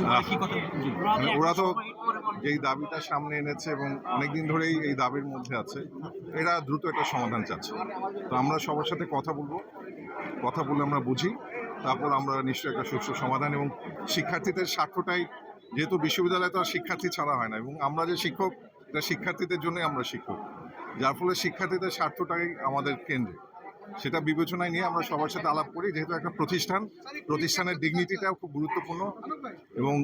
জি। মানে ওরা তো যেই দাবিটা সামনে এনেছে এবং অনেকদিন ধরেই এই দাবির মধ্যে আছে এরা দ্রুত একটা সমাধান চাচ্ছে। তো আমরা সবার সাথে কথা বলব। কথা বলে আমরা বুঝি। তারপর আমরা নিশ্চয়ই একটা সুস্থ সমাধান এবং শিক্ষার্থীদের স্বার্থটাই যেহেতু বিশ্ববিদ্যালয়ে তো আর শিক্ষার্থী ছাড়া হয় না এবং আমরা যে শিক্ষক এটা শিক্ষার্থীদের জন্যই আমরা শিক্ষক। যার ফলে শিক্ষার্থীদের স্বার্থটাই আমাদের কেন্দ্রে সেটা বিবেচনায় নিয়ে আমরা সবার সাথে আলাপ করি। যেহেতু একটা প্রতিষ্ঠান প্রতিষ্ঠানের ডিগনিটিটাও খুব গুরুত্বপূর্ণ এবং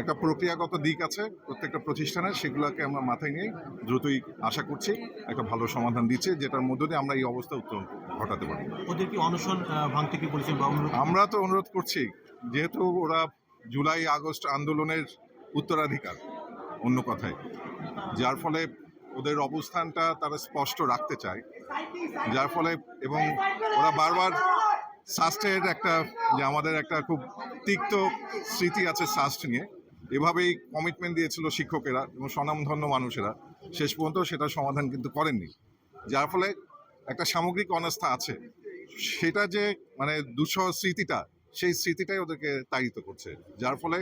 একটা প্রক্রিয়াগত দিক আছে প্রত্যেকটা প্রতিষ্ঠানের সেগুলোকে আমরা মাথায় নিয়ে দ্রুতই আশা করছি একটা ভালো সমাধান দিচ্ছে যেটার মধ্য দিয়ে আমরা এই অবস্থা উত্তরণ ঘটাতে পারি। ওদের কি অনশন ভাঙতে কি বলেছেন আমরা তো অনুরোধ করছি যেহেতু ওরা জুলাই আগস্ট আন্দোলনের উত্তরাধিকার অন্য কথায় যার ফলে ওদের অবস্থানটা তারা স্পষ্ট রাখতে চায়। যার ফলে এবং ওরা বারবার সাস্টের একটা যে আমাদের একটা খুব তিক্ত স্মৃতি আছে সাস্ট নিয়ে। এভাবেই কমিটমেন্ট দিয়েছিল শিক্ষকেরা এবং স্বনামধন্য মানুষেরা। শেষ পর্যন্ত সেটা সমাধান কিন্তু করেননি। যার ফলে একটা সামগ্রিক অনাস্থা আছে। সেটা যে মানে দুঃসহ স্মৃতিটা, সেই স্মৃতিটাই ওদেরকে তাড়িত করছে। যার ফলে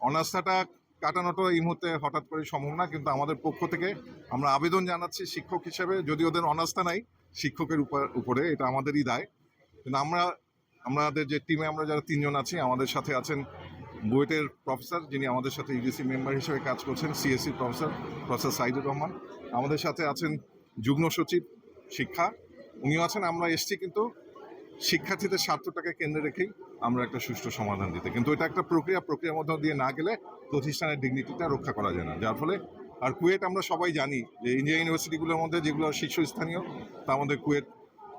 অনাস্থাটা কাটানোটা এই মুহূর্তে হঠাৎ করে সম্ভব না, কিন্তু আমাদের পক্ষ থেকে আমরা আবেদন জানাচ্ছি শিক্ষক হিসেবে যদি ওদের অনাস্থা নাই, শিক্ষকের উপর- এটা আমাদেরই দায়। কিন্তু আমরা, আমাদের যে টিমে আমরা যারা তিনজন আছি, আমাদের সাথে আছেন বুয়েটের প্রফেসর যিনি আমাদের সাথে ইউজিসি মেম্বার হিসেবে কাজ করছেন CSC professor professor Saidur Rahman. আমাদের সাথে আছেন যুগ্ম সচিব শিক্ষা। উনিও আছেন, আমরা এসছি কিন্তু শিক্ষার্থীদের স্বার্থটাকে কেন্দ্রে রেখেই আমরা একটা সুষ্ঠু সমাধান দিতে। কিন্তু এটা একটা প্রক্রিয়া প্রক্রিয়ার মধ্য দিয়ে না গেলে প্রতিষ্ঠানের ডিগনিটিটা রক্ষা করা যায় না। যার ফলে আর কুয়েট আমরা সবাই জানি যে ইন্ডিয়া ইউনিভার্সিটিগুলোর মধ্যে যেগুলো শীর্ষস্থানীয় তার মধ্যে কুয়েট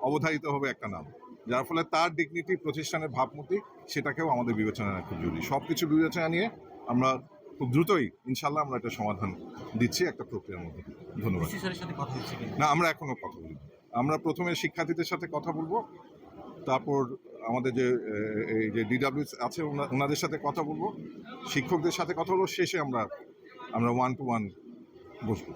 অবধারিত হবে একটা নাম। যার ফলে তার ডিগনিটি প্রতিষ্ঠানের ভাবমূর্তি সেটাকেও আমাদের বিবেচনা খুব জরুরি। সব কিছু বিবেচনা নিয়ে আমরা খুব দ্রুতই ইনশাল্লাহ আমরা একটা সমাধান দিচ্ছি একটা প্রক্রিয়ার মধ্যে। ধন্যবাদ। না আমরা এখনও কথা বলি আমরা প্রথমে শিক্ষার্থীদের সাথে কথা বলব। তারপর আমাদের যে এই যে ডিডাব্লিউ আছে, ওনা- ওনাদের সাথে কথা বলব। শিক্ষকদের সাথে কথা বলব, শেষে আমরা আমরা ওয়ান টু ওয়ান বসবো।